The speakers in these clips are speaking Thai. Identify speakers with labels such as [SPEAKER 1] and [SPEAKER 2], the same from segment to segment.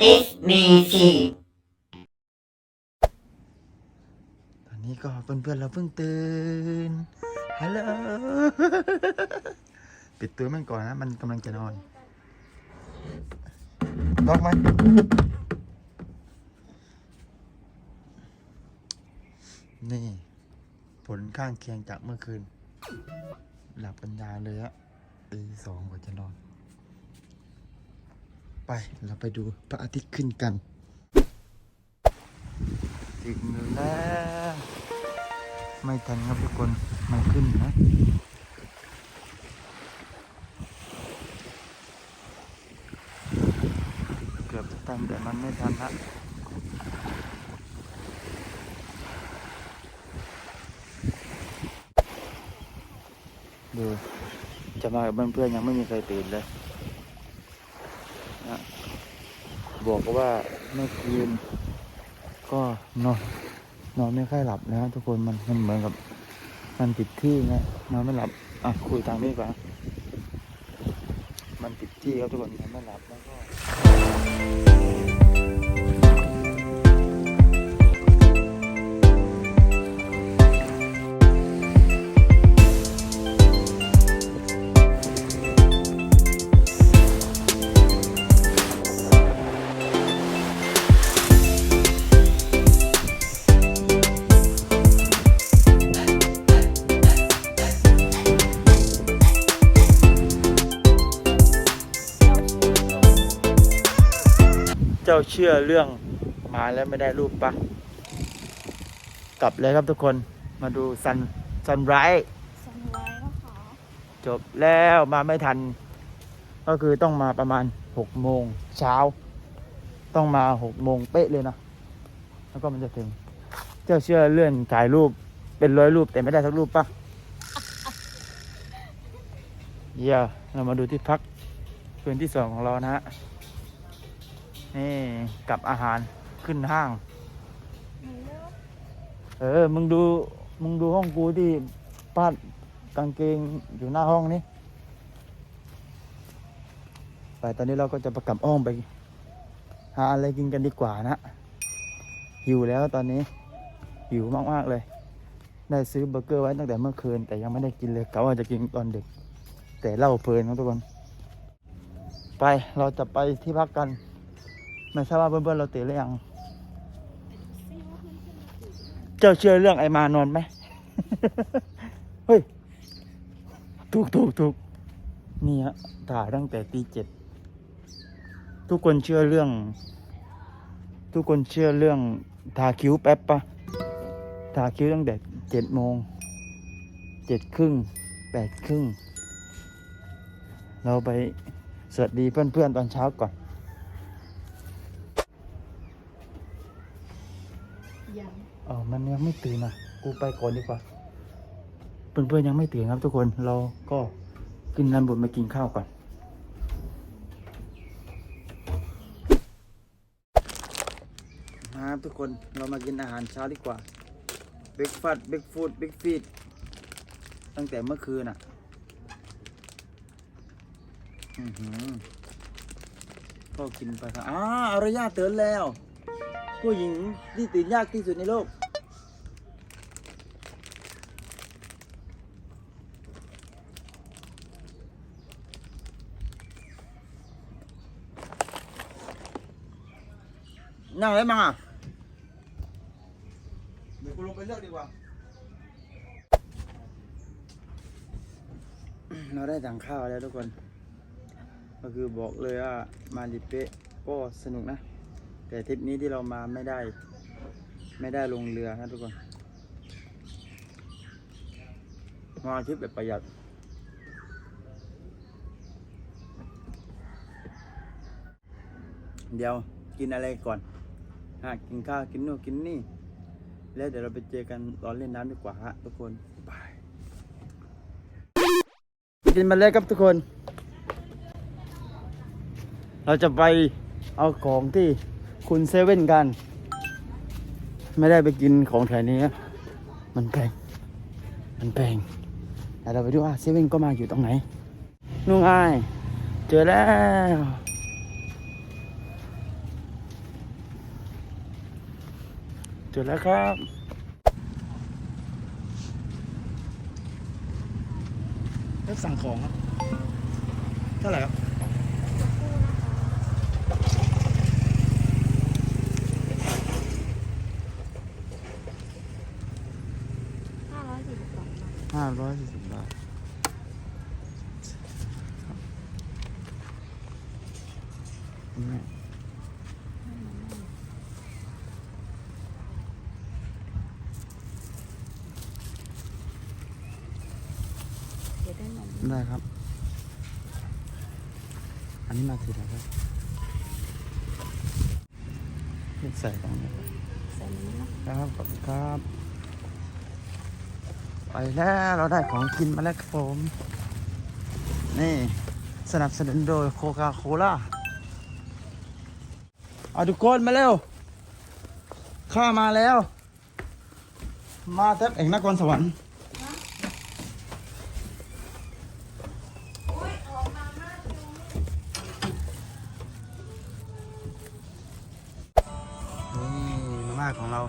[SPEAKER 1] This music.
[SPEAKER 2] ตอนนี้ก็เพื่อนๆเราเพิ่งตื่น ฮัลโหล ปิดตัวมันก่อนนะ มันกำลังจะนอนล็อกไหมนี่ ผลข้างเคียงจากเมื่อคืน หลับกันยาเลยอะตีสองกว่าจะนอน ไปเราไปดูพระอาทิตย์ขึ้นกัน ถึงแล้วไม่ทันครับทุกคนมันขึ้นนะเกือบจะทันแต่มันไม่ทันละดูจะมากับเพื่อนๆยังไม่มีใครตื่นเลยนะ บอกว่าเมื่อคืนก็นอนนอนไม่ค่อยหลับนะครับทุกคนมันมันเหมือนกับมันติดที่ไงนอนไม่หลับอะคุยทางนี้ก่อนมันติดที่ครับทุกคนนอนไม่หลับแล้วก็ เจ้าเชื่อเรื่องมาแล้วไม่ได้รูปปะกลับเลยครับทุกคนมาดูซันซันไร
[SPEAKER 3] สนไว้นะคะ
[SPEAKER 2] จบแล้วมาไม่ทัน ก็คือต้องมาประมาณหกโมงเช้า ต้องมาหกโมงเป๊ะเลยนะแล้วก็มันจะถึง เจ้าเชื่อเลื่อนถ่ายรูปเป็นร้อยรูปแต่ไม่ได้สักรูปปะเยี่ยเรามาดูที่พักคืนที่สองของเรานะฮะ นี่กับอาหารขึ้นห้าง
[SPEAKER 3] เอ
[SPEAKER 2] อ มึงดู มึงดูห้องกูที่พาดกางเกงอยู่หน้าห้องนี้ ไปตอนนี้เราก็จะประกลับอ้อมไป หาอะไรกินกันดีกว่านะ หิวแล้วตอนนี้ หิวมากๆเลย ได้ซื้อเบอร์เกอร์ไว้ตั้งแต่เมื่อคืน แต่ยังไม่ได้กินเลยกะว่าจะกินตอนดึก แต่เล่าเพลินครับทุกคน ไป เราจะไปที่พักกัน ไม่ทราบว่าเพื่อนๆเราตื่นหรือยัง
[SPEAKER 3] ซิว่าเพื่อนเพื่อนมาจีบ
[SPEAKER 2] เจ้าเชื่อเรื่องไอ้มานอนไหม เฮ้ย ถูกถูกถูกนี่ฮะถ่ายตั้งแต่ตีเจ็ด ทุกคนเชื่อเรื่อง ทุกคนเชื่อเรื่องทาคิ้วแป๊บปะทาคิ้วตั้งแต่เจ็ดโมง เจ็ดครึ่ง แปดครึ่ง เราไปสวัสดีเพื่อนๆตอนเช้าก่อน
[SPEAKER 3] ยัง
[SPEAKER 2] เออมันยังไม่ตื่นอะ กูไปก่อนดีกว่า เพื่อนๆยังไม่ตื่นครับทุกคน เราก็ขึ้นนันบนมากินข้าวก่อนนะครับทุกคนเรามากินอาหารเช้าดีกว่าเบรกฟาสต์เบรกฟูดเบรกฟีดตั้งแต่เมื่อคืนอะอือหือก็กินไปครับอ้าอารยาตื่นแล้ว ผู้หญิงที่ตื่นยากที่สุดในโลก นั่งอะไรมาอะเดี๋ยวกูลงไปเลือกดีกว่า เราได้สั่งข้าวแล้วทุกคน ก็คือบอกเลยว่ามาลิเปะก็สนุกนะ แต่ทริปนี้ที่เรามาไม่ได้ ไม่ได้ลงเรือนะทุกคนมาทริปแบบประหยัดเดี๋ยวกินอะไรก่อนฮะกินข้าวกินนู่นกินนี่ แล้วเดี๋ยวเราไปเจอกันตอนเล่นน้ำดีกว่าฮะทุกคนบายกินมาเลยครับทุกคน เราจะไปเอาของที่ คุณเซเว่นกัน ไม่ได้ไปกินของแถวนี้ มันแพงมันแพงแต่เราไปดูว่าเซเว่นก็มาอยู่ตรงไหน นุ่งอาย เจอแล้ว เจอแล้วครับแล้วสั่งของครับ เท่าไหร่ครับ
[SPEAKER 3] ร้อยสี่สิบบาท
[SPEAKER 2] นี่
[SPEAKER 3] เดี๋ยวได้นม
[SPEAKER 2] ได้ครับ อันนี้มาทีแล้วครับใส่ตรงนี้
[SPEAKER 3] ใส่นี้เนาะ
[SPEAKER 2] ครับ ขอบคุณครับ ไปแล้วเราได้ของกินมาแล้วครับผม นี่สนับสนุนโดยโคคาโคล่าเอาทุกคนมาเร็ว ข้ามาแล้ว มาแทบเอกนครสวรรค์นี่มาม่าของเรา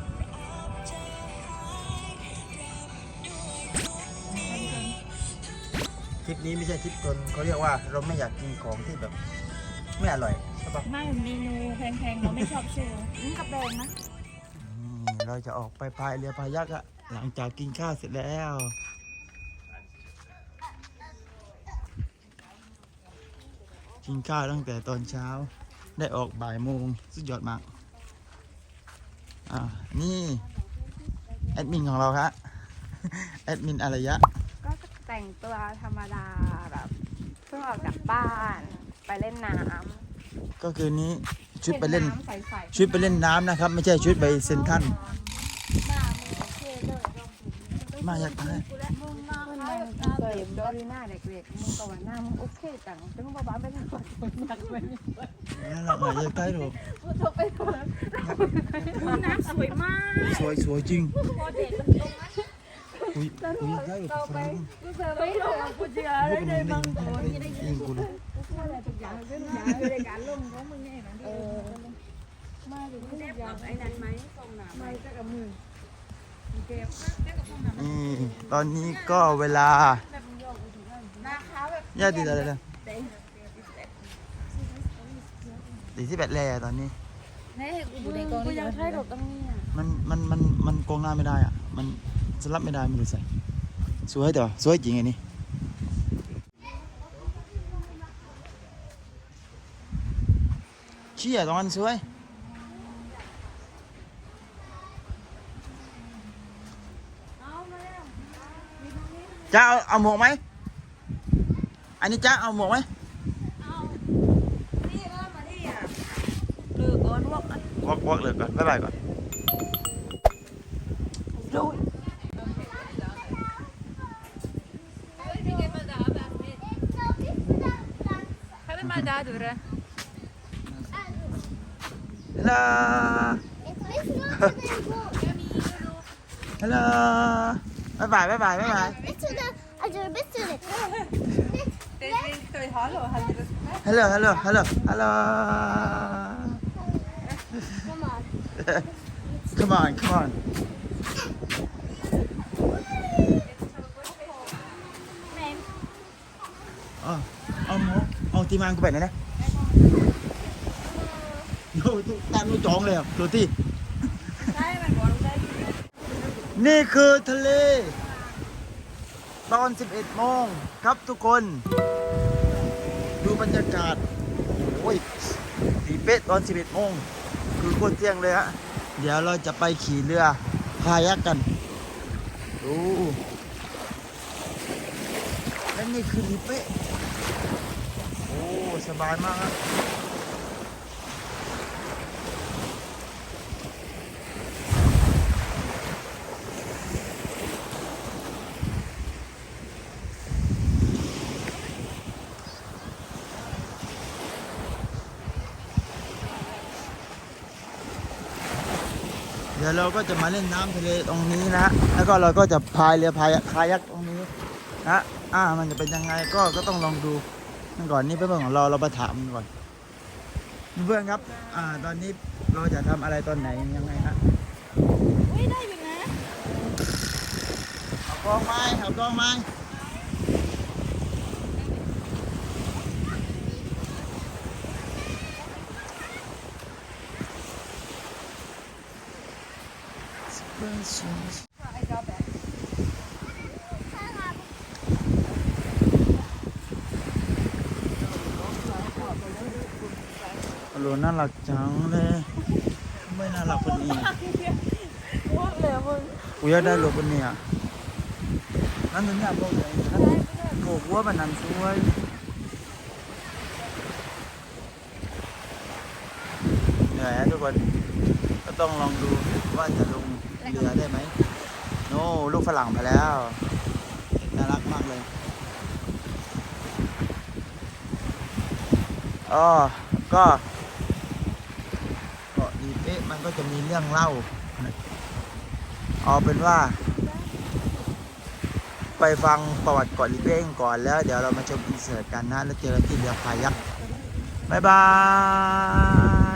[SPEAKER 2] นี้ไม่ใช่ทริปตนเขาเรียกว่าเราไม่อยากกินของที่แบบไม่อร่อยใช่ปะ
[SPEAKER 3] ไม่เมนูแพงๆเราไม่ชอบชื่อนี่กับแดงนะ
[SPEAKER 2] นี่เราจะออกไปพายเรือพายักอะหลังจากกินข้าวเสร็จแล้ว กินข้าวตั้งแต่ตอนเช้า ได้ออกบ่ายโมงสุดยอดมาก อ่า นี่ แอดมินของเราครับแอดมินอารยะ
[SPEAKER 1] ก็ แต่งตัวธรรมดาแบบเพิ่งออกจากบ้านไปเล่นน้ำ
[SPEAKER 2] ก็คือนี้ชุดไปเล่นำ
[SPEAKER 1] ใส
[SPEAKER 2] ชุดไปเล่นน้ำนะครับ ไม่ใช่ชุดไปเซนทรันมาอยากไป
[SPEAKER 1] ๆมึงเคยโดรีหน้าเด็กๆมึงก็ว่าหน้ามึงโอเคจังแต่มึงบ้าๆไม่ได้กดคนอยากไป
[SPEAKER 2] นั่นแหละมาอยากไปหรอก
[SPEAKER 1] มึงจะไปคน
[SPEAKER 3] น้ำสวยมาก
[SPEAKER 2] สวยสวยจริง
[SPEAKER 3] พอเด็กมันตรงนั้น
[SPEAKER 1] เรา
[SPEAKER 2] ก
[SPEAKER 1] ไป
[SPEAKER 2] ฟัง
[SPEAKER 1] กูเจอไม่ลงกูเจอ
[SPEAKER 2] พว
[SPEAKER 1] ได้
[SPEAKER 2] กมึง
[SPEAKER 1] เลย
[SPEAKER 2] ได้
[SPEAKER 1] บาง
[SPEAKER 2] ยินกูเลย
[SPEAKER 3] อย่างเป็นอย่างในการลงของมึงเนี่ยนะเออมาถึงแนบกับไอ้นั้นไหมตรงหนาไม่ก็กับมือเก็บแนบกับตรงหนา
[SPEAKER 2] นี่ตอนนี้ก็เวลา
[SPEAKER 3] นะคะแบบ
[SPEAKER 2] ญาติอะไรนะตีที่แบตแล่ตอนนี้
[SPEAKER 3] นี่กูในกอง
[SPEAKER 1] กูยังใช้รถตรงนี้อะ
[SPEAKER 2] มันมันมันมันกองหน้าไม่ได้อะ มัน สลับไม่ได้ไม่รู้ใส่สวยแต่ว่าสวยจริงไอ้นี่เชี่ยตรงนั้นสวยจ้าเอาเอาหมวกไหมอันนี้จ้าเอาหมวกไหม
[SPEAKER 3] นี่ก็มาที่อะหรือก้อนวอกอะ
[SPEAKER 2] วอกวอกเลยก่อนบ๊ายบายก่อน
[SPEAKER 3] ใ dura.
[SPEAKER 2] Hello. Hello. Bye bye bye bye bye bye. Hello, hello, hello, hello. Come on. come on, come on. Ờ, ông, ông tim ăn của bạn này nè. ตตามโน้ตจองเลยอะตัวที่
[SPEAKER 3] ใช่มันบอกได้
[SPEAKER 2] นี่คือทะเล ตอน 11โมงครับทุกคน ดูบรรยากาศ โอ้ยสีเป๊ะตอน 11โมงคือโคตรเที่ยงเลยฮะ เดี๋ยวเราจะไปขี่เรือพายักกันดูและนี่คือลีเป๊ะโอ้ สบายมากครับ ดี๋ยวเราก็จะมาเล่นน้ำทะเลตรงนี้นะ แล้วก็เราก็จะพายเรือพายคายักตรงนี้นะอ่ามันจะเป็นยังไงก็ก็ต้องลองดูนั่นก่อนนี่เพื่อนๆของเราเราไปถามมันก่อน เพื่อนครับ อ่า ตอนนี้เราจะทำอะไรตอนไหนยังไงฮะ
[SPEAKER 3] ได้อยู่นะ
[SPEAKER 2] เอากล้องไม้เอากล้องไม้ ฮัลโหลน่ารักจังเลย ไม่น่ารักคนนี้
[SPEAKER 3] ว่าเลยมึง
[SPEAKER 2] กูอยากได้รถคนนี้อะนั่นถึงอยากบอกเลยนั่นโอ้โหว่ามันนั่นสวยเหนื่อยทุกคนก็ต้องลองดูว่าจะล เรือได้ไหมโน่ลูกฝรั่งมาแล้วน่ารักมากเลยอ๋อก็เกาะดีเป๊ะมันก็จะมีเรื่องเล่าเอาเป็นว่า ไปฟังประวัติเกาะลิเป้งก่อนแล้วเดี๋ยวเรามาชมอินเสิร์ตกันนะ แล้วเจอกันที่เรือพายักบ๊ายบา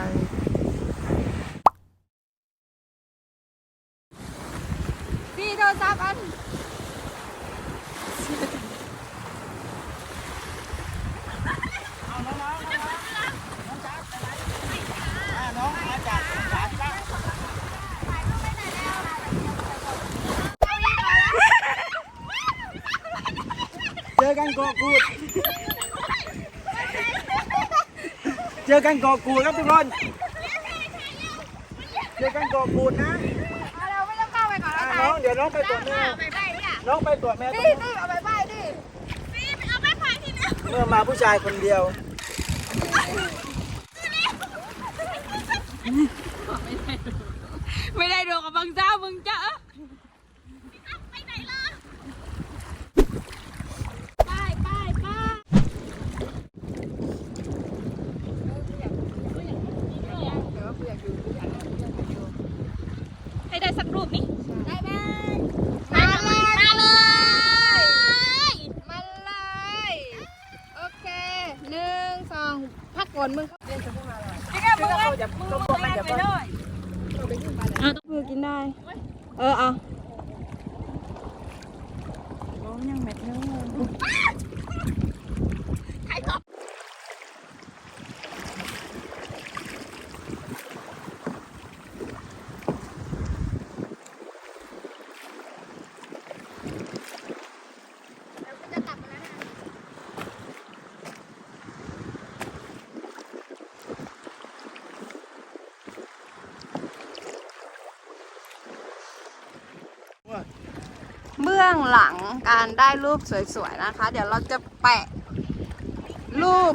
[SPEAKER 2] ย
[SPEAKER 1] พี่โทรศัพท์อัน
[SPEAKER 2] น้องมาจากสงขลาจ้า เจอกันเกาะกูด เจอกันเกาะกูดครับทุกคน เจอกันเกาะกูดนะ
[SPEAKER 1] เราไม่ต้องเข้าไปก่อน
[SPEAKER 2] อะ
[SPEAKER 1] แล้ว
[SPEAKER 2] น้องเดี๋ยวน้องไปตรวจแม่
[SPEAKER 1] ไปไปเนี่ย
[SPEAKER 2] น้องไปตรวจแม่
[SPEAKER 1] นี่นี่เอาไปไปดิพี่เอาไปไปที่นี่
[SPEAKER 2] เมื่อมาผู้ชายคนเดียว
[SPEAKER 1] ไม่ได้ดูกับบางเจ้ามึงจ้าไปไหนล่ะไปไปไป
[SPEAKER 3] ให้ได้สักรูปนี้
[SPEAKER 1] ได้ไหมมาเลยมาเลยมาเลย โอเคหนึ่งสองพักก่ อนมึงเรียนจะพูดมาอะไร
[SPEAKER 3] พี่ก็มึงจะมึงมึงแรงไปเลย
[SPEAKER 1] คือกินได้ เออเอาโอ้ยังแมทเท่าเลย เบื้องหลัง การได้รูปสวยๆนะคะ เดี๋ยวเราจะแปะรูป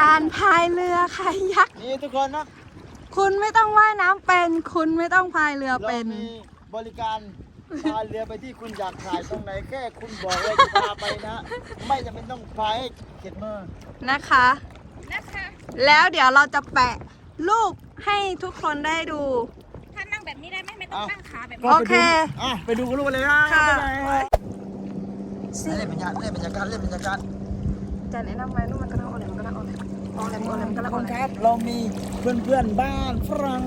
[SPEAKER 1] การพายเรือคายัก
[SPEAKER 2] นี่ทุกคนนะ
[SPEAKER 1] คุณไม่ต้องว่ายน้ำเป็น คุณไม่ต้องพายเรือ
[SPEAKER 2] เรา
[SPEAKER 1] เป็น
[SPEAKER 2] มีบริการพาเรือไปที่คุณอยากถ่ายตรงไหนแค่คุณบอกเลยจะพาไปนะ ไม่จำเป็นต้องพายให้เข็ดมือ
[SPEAKER 1] นะคะแล้วเดี๋ยวเราจะแปะรูปให้ทุกคนได้ดู
[SPEAKER 3] ถ้านั่งแบบนี้ได้ไหมไม่ต้องนั่งขาแบบนี้
[SPEAKER 1] โอเค
[SPEAKER 2] อะไปดูกันรูปเลยนะ
[SPEAKER 1] ค่ะ
[SPEAKER 2] เล่นบรรยากาศเล่นบรรยากาศเล่นบรรยากาศ
[SPEAKER 1] จะแนะนำไหมนู่นมันก็ต้องโอเลมก็ต้องโอเลมโอเลมโอเลมก็ต้อง
[SPEAKER 2] ค
[SPEAKER 1] โอนเล
[SPEAKER 2] ค
[SPEAKER 1] ม
[SPEAKER 2] รับเรามีเพื่อนเพื่อนๆบ้านฝรั่ง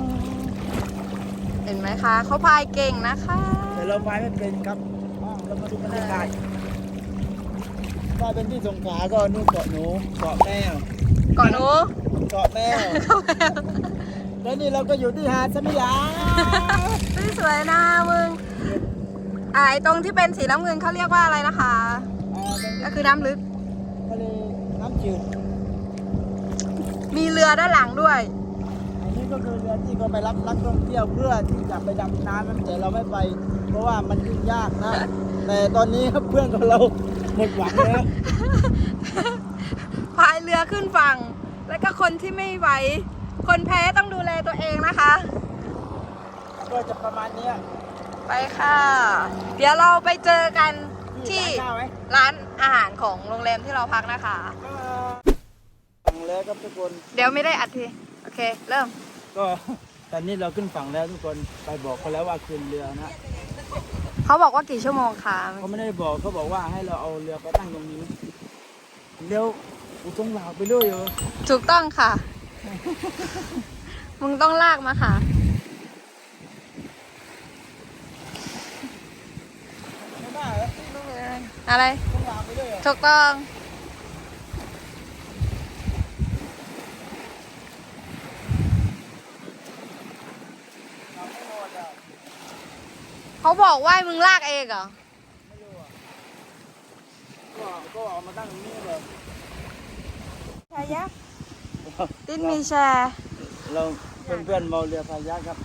[SPEAKER 1] เห็นไหมคะเขาพายเก่งนะคะ
[SPEAKER 2] แต่เราพายไม่เป็นครับอะเรามาดูบรรยากาศถ้าเป็นที่สงขลาก็นู่นเกาะหนูเกาะแมว
[SPEAKER 1] ก่อนหนู
[SPEAKER 2] เกาะแมวแล้วนี่เราก็อยู่ที่หาดสมิลา
[SPEAKER 1] สวยๆนะมึง อ่าไอตรงที่เป็นสีน้ำเงินเขาเรียกว่าอะไรนะคะ
[SPEAKER 2] อ่าตรงนี้
[SPEAKER 1] ก็คือน้ำลึก
[SPEAKER 2] ทะเลน้ำจืด
[SPEAKER 1] มีเรือด้านหลังด้วย
[SPEAKER 2] อันนี้ก็คือเรือที่เขาไปรับนักท่องเที่ยวเพื่อที่จะไปดำน้ำนั่นแต่เราไม่ไป เพราะว่ามันยุ่งยากนะ แต่ตอนนี้เพื่อนของเราหมดหวังแล้ว
[SPEAKER 1] พายเรือขึ้นฝั่ง แล้วก็คนที่ไม่ไหว คนแพ้ต้องดูแลตัวเองนะคะ
[SPEAKER 2] ก็จะประมาณเนี้ย
[SPEAKER 1] ไปค่ะ เดี๋ยวเราไปเจอกันที่
[SPEAKER 2] ร้านข้าวไหม
[SPEAKER 1] ร้านอาหารของโรงแรมที่เราพักนะคะ
[SPEAKER 2] ก็ฝั่งแล้วครับทุกคน
[SPEAKER 1] เดี๋ยวไม่ได้อัดที โอเค เริ่ม
[SPEAKER 2] ก็ตอนนี้เราขึ้นฝั่งแล้วทุกคนไปบอกเขาแล้วว่าขึ้นเรือนะ
[SPEAKER 1] เขาบอกว่ากี่ชั่วโมงคะ
[SPEAKER 2] เขาไม่ได้บอกเขาบอกว่าให้เราเอาเรือไปตั้งตรงนี้เร็วกูต้องลาวไปเรื่อยเหรอ
[SPEAKER 1] ถูกต้องค่ะ มึงต้องลากมาค่ะ อะไรถูกต้อง เขาบอกว่าให้มึงลากเองเหรอ
[SPEAKER 2] ก็ก็เอามาตั้งตรงนี้แบบ
[SPEAKER 1] ชายักตินมีแชร์
[SPEAKER 2] เราเพื่อนๆเมาเรือพายักครับ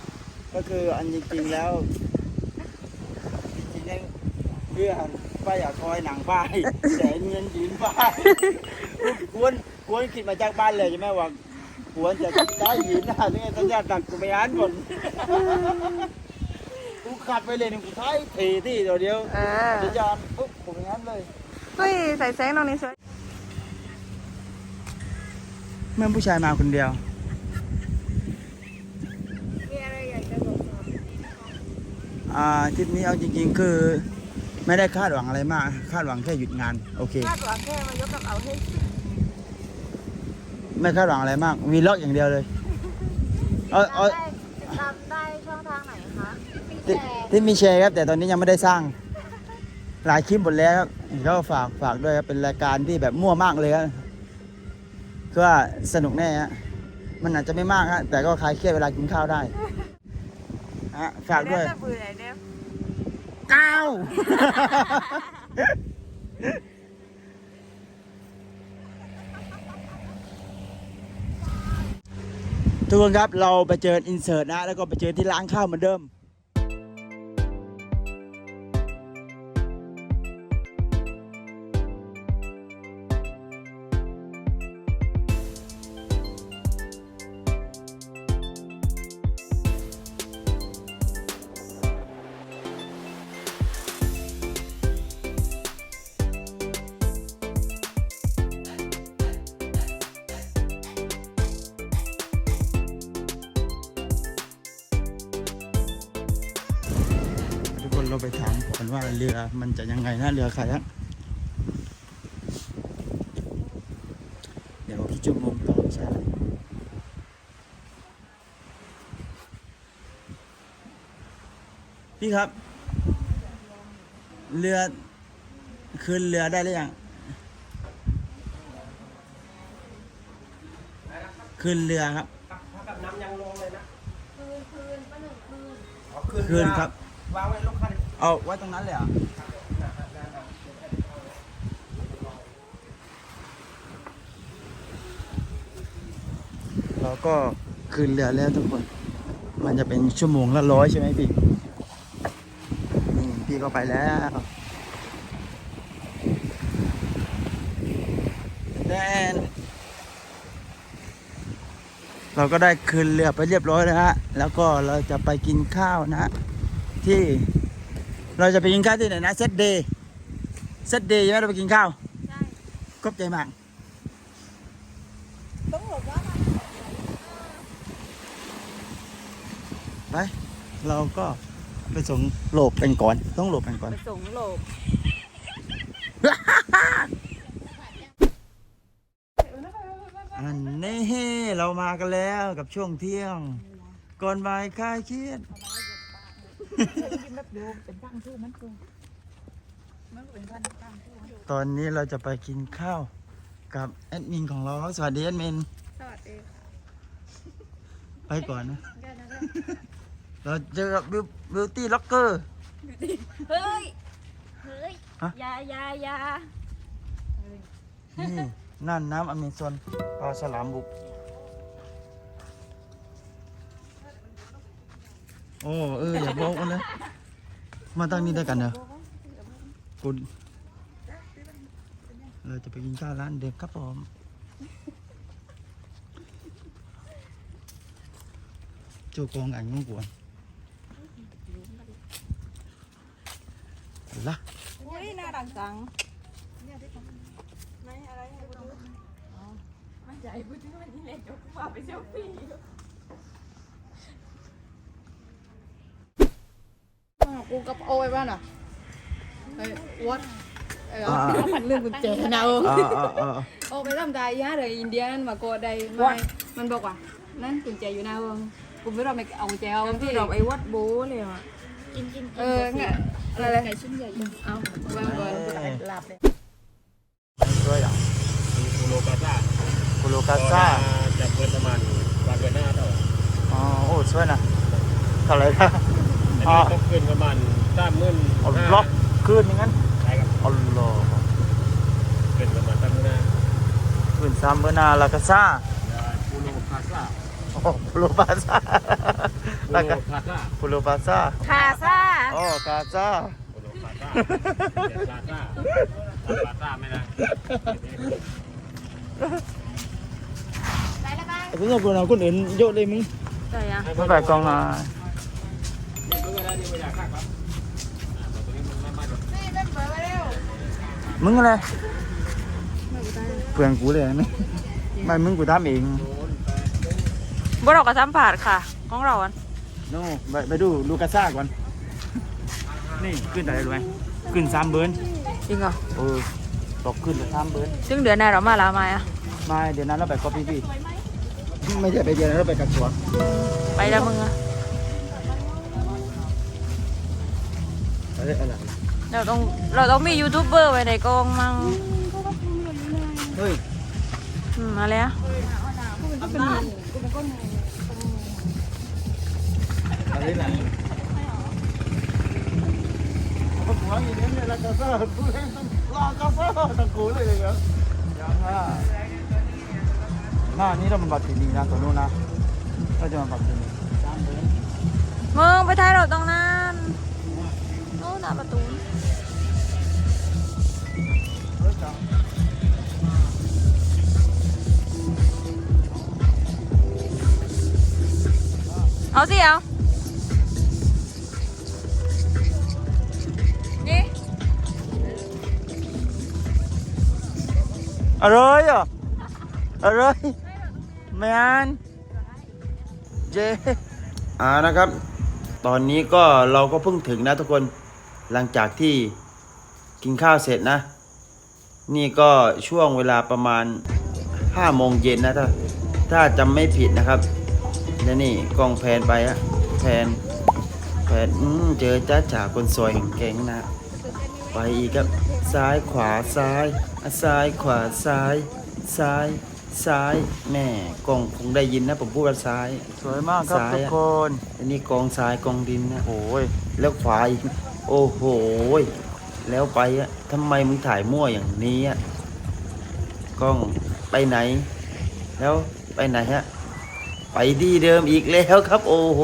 [SPEAKER 2] ก็คืออันจริงๆแล้วจริงๆแล้ว เพื่อนป้าอยากคอยหนังป้ายแต่เงินยืนป้ายควรควรคิดมาจากบ้านเลยใช่ไหมว่าควรจะได้ยืนหน้านี่สัญญาตักกูไปอ่านก่อนกูขับไปเลยนี่กูท้ายทีที่เดียวเดียว
[SPEAKER 1] เออ
[SPEAKER 2] สัญญาณปุ๊บกูไปอ่านเลย
[SPEAKER 1] เฮ้ยใส่แสงตรงนี้สวย
[SPEAKER 2] เมื่อผู้ชายมาคนเดียว
[SPEAKER 3] มีอะไรอยากจะบอกเรา
[SPEAKER 2] อ่าทริปนี้เอาจริงๆคือ ไม่ได้คาดหวังอะไรมาก คาดหวังแค่หยุดงาน โอเค
[SPEAKER 3] คาดหวังแค่มายกกระเป๋าให้
[SPEAKER 2] ไม่คาดหวังอะไรมากวีล็อกอย่างเดียวเลย เอาเอา
[SPEAKER 3] ติดตามได้ช่องทางไหนคะ
[SPEAKER 2] ที่ที่มีแชร์ครับ แต่ตอนนี้ยังไม่ได้สร้าง หลายคลิปหมดแล้วครับก็ฝากฝากด้วยครับเป็นรายการที่แบบมั่วมากเลยครับคือว่าสนุกแน่ฮะมันอาจจะไม่มากฮะแต่ก็คลายเครียดเวลากินข้าวได้ฮะฝากด้วย
[SPEAKER 3] จะปืนไหน เก้า
[SPEAKER 2] ทุกคนครับเราไปเจออินเสิร์ตนะ แล้วก็ไปเจอที่ร้านข้าวเหมือนเดิม เรือมันจะยังไงนะเรือใครฮะเดี๋ยวพี่จุ่มงงต่อใช่ไหมพี่ครับ เรือคืนเรือได้หรือยังคืนเรือครับคืนครับ
[SPEAKER 4] วางไว้ลูกคัน
[SPEAKER 2] เอาไว้ตรงนั้นเลยเหรอเราก็คืนเรือแล้วทุกคน มันจะเป็นชั่วโมงละร้อยใช่ไหมพี่ นี่พี่ก็ไปแล้วแดนเราก็ได้คืนเรือไปเรียบร้อยแล้วฮะ แล้วก็เราจะไปกินข้าวนะฮะที่ เราจะไปกินข้าวที่ไหนนะเซตเดย์เซตเดย์ใช่ไหมเราไปกินข้าว
[SPEAKER 3] ใช่
[SPEAKER 2] ครบใจมาก
[SPEAKER 3] ต้องบอกว่า
[SPEAKER 2] ไปเราก็ไปส่งโหลบกันก่อน ต้องโหลบกันก่อน
[SPEAKER 3] ไปส่งโลก
[SPEAKER 2] อันนี้เรามากันแล้วกับช่วงเที่ยง ก่อนบ่ายคลายเครียด
[SPEAKER 3] กินแบบดูเป็นตั้งทู่มันคือมันก็เป็นพันตั้งทู่
[SPEAKER 2] ตอนนี้เราจะไปกินข้าวกับแอดมินของเราสวัสดีแอดมิน
[SPEAKER 3] สวัสดี
[SPEAKER 2] ไปก่อนนะเราเจอกับบิวตี้ล็อกเกอร์
[SPEAKER 3] เฮ้ย เฮ้ย
[SPEAKER 2] ฮะ
[SPEAKER 3] ยายายา
[SPEAKER 2] นี่น่านน้ำอเมซอนปลาฉลามบุก โอ้เอออย่าบอกกันเลยมาตั้งนี่ด้วยกันเหรอกูเราจะไปกินข้าวร้านเด็กครับผมโจกองอันงงกวนละ
[SPEAKER 3] อุ้ยน่าดังจังไม่อะไรให้กูดูมันใจกูที่วันนี้เล่นยกมาไปเซลฟี่
[SPEAKER 1] กูกับโอ้ยบ้านอะเฮ้ยวัดเออเอาผันเรื่องกุญแจนะเออ
[SPEAKER 2] อ่าอ่าอ่า
[SPEAKER 1] โอ้ไปทำได้ยะเลยอินเดียนมาโกดได้ไม่มันบอกว่านั่นกุญแจอยู่หน้าเอิงกูไม่รอไม่เอากุญแจเอา
[SPEAKER 3] ที่
[SPEAKER 1] ที่
[SPEAKER 3] เราไอ้วัดโบเลยอะกินกิน
[SPEAKER 1] เออเนี่ย
[SPEAKER 3] อะไรไก่ชิ้นใหญ่เอาวางก่อน
[SPEAKER 1] หลับเลย
[SPEAKER 5] ช่วยอะ
[SPEAKER 4] คูโลกาซ่า
[SPEAKER 5] คุโรกาซ่า
[SPEAKER 4] จะเปิดประมาณวันเดือนหน้าต่อ
[SPEAKER 5] อ๋อโอ้ช่วยนะเท่าไหร่นะ
[SPEAKER 4] อันนี้ก็ขึ้นประมาณสามหมื่น
[SPEAKER 5] เอาล็อกขึ้นอย่างนั้น
[SPEAKER 4] ใช่ครับ
[SPEAKER 5] อ๋อเหรอ
[SPEAKER 4] ขึ้นประมาณสามหมื่นห้า
[SPEAKER 5] ขึ้นซ้ำเมื่อนาลากาซ่า
[SPEAKER 4] คูโลกาซ่า
[SPEAKER 5] โอ้คุโรบาซ่า
[SPEAKER 4] คู
[SPEAKER 5] ลา
[SPEAKER 4] โล
[SPEAKER 5] กา
[SPEAKER 4] กาซ่า
[SPEAKER 5] คุโรบาซ่า
[SPEAKER 3] คาซ่า
[SPEAKER 5] อ๋อกาซ่า
[SPEAKER 4] คูโลกาซ่าเดี๋ยวกาซ่ากาซ่าไม่ได้
[SPEAKER 5] ไอ้พวกเราคนเอาคนอื่นเยอะเลยมึง
[SPEAKER 3] ใช่อะ
[SPEAKER 5] ไม่ไปกองมา
[SPEAKER 4] นี่เพิ่งได้นี่ไม่อยากคักครับอ่าตัวนี้มันไม่มาจาก
[SPEAKER 3] นี่เป็นเบอร์ไปเร็ว
[SPEAKER 5] มึงอะไรเพื่อนกูเลยนะไม่มึงกูทำเอง
[SPEAKER 3] บ่เราก็สัมผัสค่ะ ของเราอัน
[SPEAKER 5] โน่ไปไปดูลูกาซ่าก่อน นี่ขึ้นอะไรรู้ไหมขึ้นสามเบิร์น
[SPEAKER 3] จริงเหรอ
[SPEAKER 5] เออบอกขึ้นแต่สามเบิร์น
[SPEAKER 3] ซึ่งเดือนหน้าเรามาลามาอะ
[SPEAKER 5] มาเดี๋ยวนั้นเราไปกอพี่พี่ไม่ใช่ไปเดี๋ยวนั้นเราไปกับตัว
[SPEAKER 3] ไปแล้วมึงอะ
[SPEAKER 5] อะไรอะไร
[SPEAKER 3] เราต้องเราต้องมียูทูบเบอร์ไว้ในกองมั่ง
[SPEAKER 5] เฮ้ย
[SPEAKER 3] อืมอะไรอะ
[SPEAKER 5] อะไรนะเขาหัวอย่างนี้เนี่ยลากาซ่าพูดให้ต้องลากาซ่าตะกูเลยเลยครับยังอะหน้านี้เรามันบัตรที่นี่นะตัวนู้นนะเราจะมาบัตรที่นี่สามเบิร์น
[SPEAKER 3] มึงไปถ่ายเราตรงนั้นโอ้ หน้าประตู
[SPEAKER 5] เฮ้ยจ้า
[SPEAKER 3] เอาสิเอานี่
[SPEAKER 5] อร่อยอะอร่อยไม่อ่านเจอ่านะครับ ตอนนี้ก็เราก็เพิ่งถึงนะทุกคน หลังจากที่กินข้าวเสร็จนะ นี่ก็ช่วงเวลาประมาณ5โมงเย็นนะถ้าถ้าจำไม่ผิดนะครับ แล้วนี่กล้องแพนไปอะแพนแพนอืมเจอจ้าจ๋าคนสวยแห่งแก๊งนะ ไปอีกครับซ้ายขวาซ้ายอะซ้ายขวาซ้ายซ้ายซ้ายแม่กล้องคงได้ยินนะผมพูดว่าซ้าย
[SPEAKER 2] สวยมากครับ
[SPEAKER 5] ซ้าย
[SPEAKER 2] ทุก
[SPEAKER 5] อะ
[SPEAKER 2] คน
[SPEAKER 5] อันนี้กองซ้ายกองดินนะ
[SPEAKER 2] โอ้ย
[SPEAKER 5] แล้วขวาอีก โอ้โหยแล้วไปอะทำไมมึงถ่ายมั่วอย่างนี้อะกล้องไปไหน แล้วไปไหนฮะ ไปที่เดิมอีกแล้วครับ โอ้โห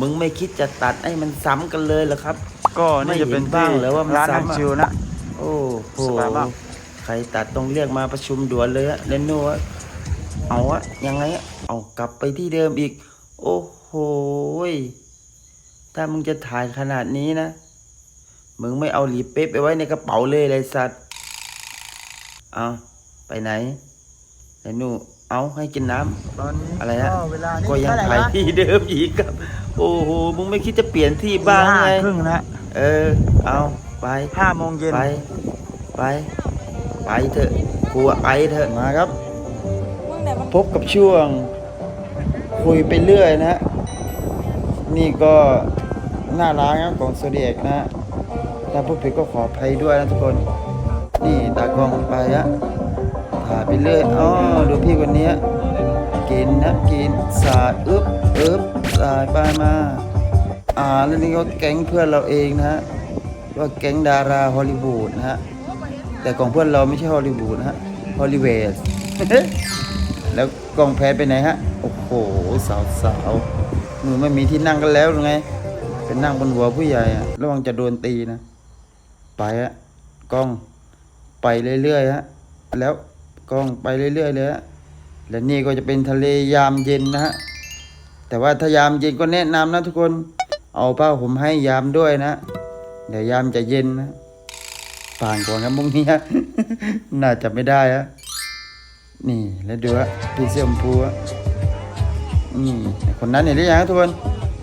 [SPEAKER 5] มึงไม่คิดจะตัดให้มันซ้ำกันเลยเหรอครับ
[SPEAKER 2] ก็นี่จะเป็น
[SPEAKER 5] ไม่เห็นบ้างเหรอว่ามัน
[SPEAKER 2] ร้าน
[SPEAKER 5] ซ้ำ
[SPEAKER 2] นั่ง
[SPEAKER 5] อะ
[SPEAKER 2] ชิวนะ
[SPEAKER 5] โอ้โห
[SPEAKER 2] สบายมาก
[SPEAKER 5] ใครตัดต้องเรียกมาประชุมด่วนเลยอะเลนโน่อะเอาอะยังไงอะเอากลับไปที่เดิมอีก โอ้โหยถ้ามึงจะถ่ายขนาดนี้นะ มึงไม่เอาหลีเป๊ะไปไว้ในกระเป๋าเลยเลยสัตว์ เอาไปไหนเลนโน่เอาให้กินน้ำ
[SPEAKER 2] ตอนนี้
[SPEAKER 5] อะไรฮะ
[SPEAKER 2] ก็เวลานี่
[SPEAKER 5] ก็ยัง
[SPEAKER 2] เท่าไหร่
[SPEAKER 5] ถ่าย
[SPEAKER 2] นะ
[SPEAKER 5] ที่เดิมอีกครับ โอ้โห มึงไม่คิดจะเปลี่ยนที่บ้าง
[SPEAKER 2] ห้า
[SPEAKER 5] ไง
[SPEAKER 2] ครึ่งนะ
[SPEAKER 5] เออ เอาไป
[SPEAKER 2] ห้าโมงเย็น
[SPEAKER 5] ไป ไป ไปเถอะกูว่าไปเถอะ มาครับ
[SPEAKER 3] มึงไหนมัน
[SPEAKER 5] พบกับช่วงคุยไปเรื่อยนะฮะ นี่ก็หน้าร้านครับของโซเดียกนะฮะ ถ้าพูดผิดก็ขออภัยด้วยนะทุกคน นี่ตากล้องไปฮะถ่ายไปเรื่อยอ๋อดูพี่คนนี้กินนะกินสาดอึ๊บอึ๊บสายไปมาอ่าแล้วนี่ก็แก๊งเพื่อนเราเองนะฮะว่าแก๊งดาราฮอลลีวูดนะฮะแต่ของเพื่อนเราไม่ใช่ฮอลลีวูดนะฮะฮอลลีเวสแล้วกองแพนไปไหนฮะ โอ้โหสาวสาวๆหนูไม่มีที่นั่งกันแล้วไงเป็นนั่งบนหัวผู้ใหญ่อะระวังจะโดนตีนะ ไปฮะกล้องไปเรื่อยๆฮะแล้วกล้องไปเรื่อยๆเลยฮะและนี่ก็จะเป็นทะเลยามเย็นนะฮะแต่ว่าถ้ายามเย็นก็แนะนำนะทุกคนเอาผ้าห่มให้ยามด้วยนะเดี๋ยวยามจะเย็นนะผ่านก่อนครับมุ้งนี้ฮะน่าจะไม่ได้ฮะนี่แล้วดูฮะพี่เสื้อมพูฮะนี่คนนั้นเห็นหรือยังทุกคน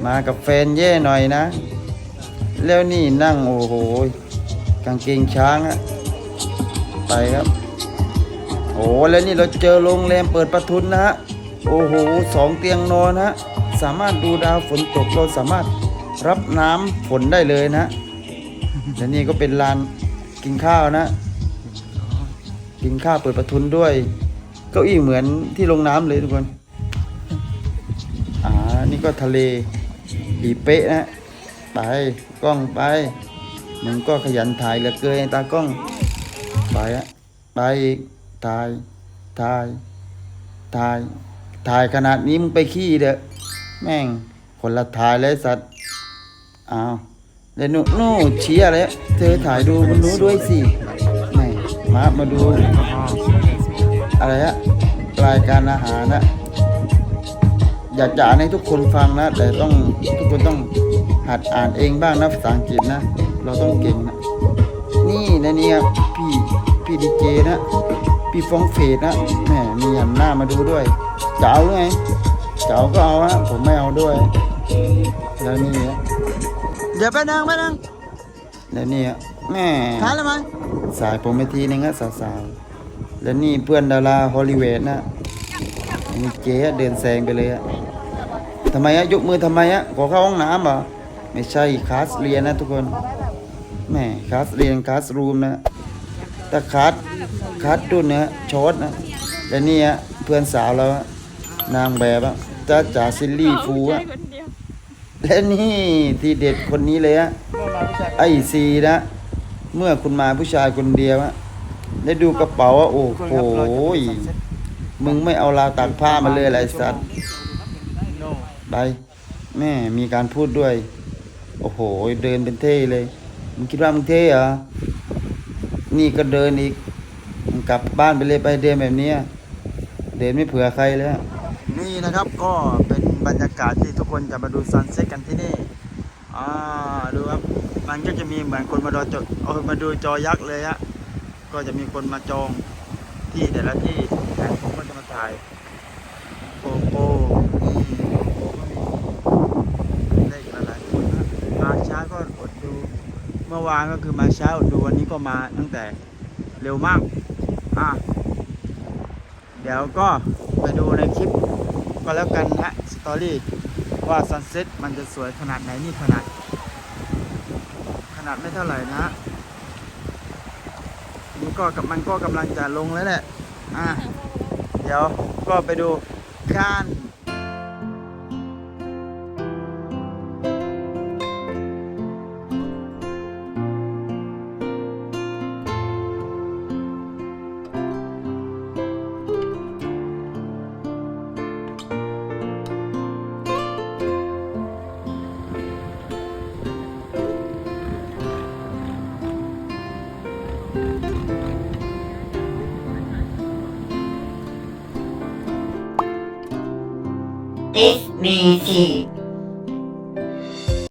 [SPEAKER 5] มากับแฟนเย่หน่อยนะ แล้วนี่นั่งโอ้โหางเกงช้างฮะไปครับโอ้แล้วนี่เราเจอโรงแรมเปิดประทุนนะฮะโอ้โหสองเตียงนอนฮะสามารถดูดาวฝนตกเราสามารถรับน้ำฝนได้เลยนะและนี่ก็เป็นลานกินข้าวนะ กินข้าวเปิดประทุนด้วย เก้าอี้เหมือนที่ลงน้ำเลยทุกคนอ่านี่ก็ทะเลดีเป๊ะนะไปกล้องไป มึงก็ขยันถ่ายเหลือเกินตากล้อง ไปอะไปอีกถ่ายถ่ายถ่ายถ่ายขนาดนี้มึงไปขี้เด้อแม่งคนละถ่ายเลยสัตว์อ้าวแล้วหนูนูเชียร์เลยเธอถ่ายดูมันรู้ด้วยสิแม่มามาดู อะไรอะรายการอาหารนะอยากจะอ่านให้ทุกคนฟังนะ แต่ต้องทุกคนต้องหัดอ่านเองบ้างนะภาษาอังกฤษนะ เราต้องเก่งนะนี่นะเนี่ยพี่พี่ดีเจนะพี่ฟองเฟดนะแหมมีหันหน้ามาดูด้วยจะเอาหรือไงจะเอาก็เอาฮะผมไม่เอาด้วย แล้วนี่ฮะ
[SPEAKER 2] เดี๋ยวไปนั่งไปนั่ง
[SPEAKER 5] แล้วนี่ฮะแหม่
[SPEAKER 2] ทานเลยไหม
[SPEAKER 5] สายผมไปทีนึงฮะสาวๆแล้วนี่เพื่อนดาราฮอลลีวูดนะนี่เจ๊เดินแซงไปเลยฮะทำไมฮะยกมือทำไมฮะขอเข้าห้องน้ำเหรอไม่ใช่คลาสเรียนนะทุกคน แหม่คลาสเรียนคลาสรูมนะแต่คลาสคลาสดุนนะช็อตนะและนี่ฮะเพื่อนสาวเราฮะนางแบบอะจ้าจ๋าซิลลี่ฟูอะและนี่ที่เด็ดคนนี้เลยฮะไอซีนะ เมื่อคุณมาผู้ชายคนเดียวอะได้ดูกระเป๋าอะโอ้โหมึงไม่เอาราวตากผ้ามาเลยไรสัตว์ไปแม่มีการพูดด้วย โอ้โห เดินเป็นเท่เลย มึงคิดว่ามึงเท่เหรอ นี่ก็เดินอีกมึงกลับบ้านไปเลยไปเดินแบบนี้เดินไม่เผื่อใครแล้ว
[SPEAKER 2] นี่นะครับก็เป็นบรรยากาศที่ทุกคนจะมาดูซันเซ็ตกันที่นี่อ่าดูครับมันก็จะมีเหมือนคนมาดูจอเออมาดูจอยักษ์เลยฮะก็จะมีคนมาจองที่แต่ละที่แต่ผมก็จะมาถ่ายโกโก้นี่โกโก้ก็มีเลขหลายๆคนนะมาช้าก็อดดู เมื่อวานก็คือมาเช้าดูวันนี้ก็มาตั้งแต่เร็วมาก อะ เดี๋ยวก็ไปดูในคลิปก็แล้วกันนะสตอรี่ว่าซันเซ็ตมันจะสวยขนาดไหนนี่ขนาด ขนาดไม่เท่าไหร่นะฮะนี่ก็กับมันก็กำลังจะลงแล้วแหละ อะ เดี๋ยวก็ไปดูกัน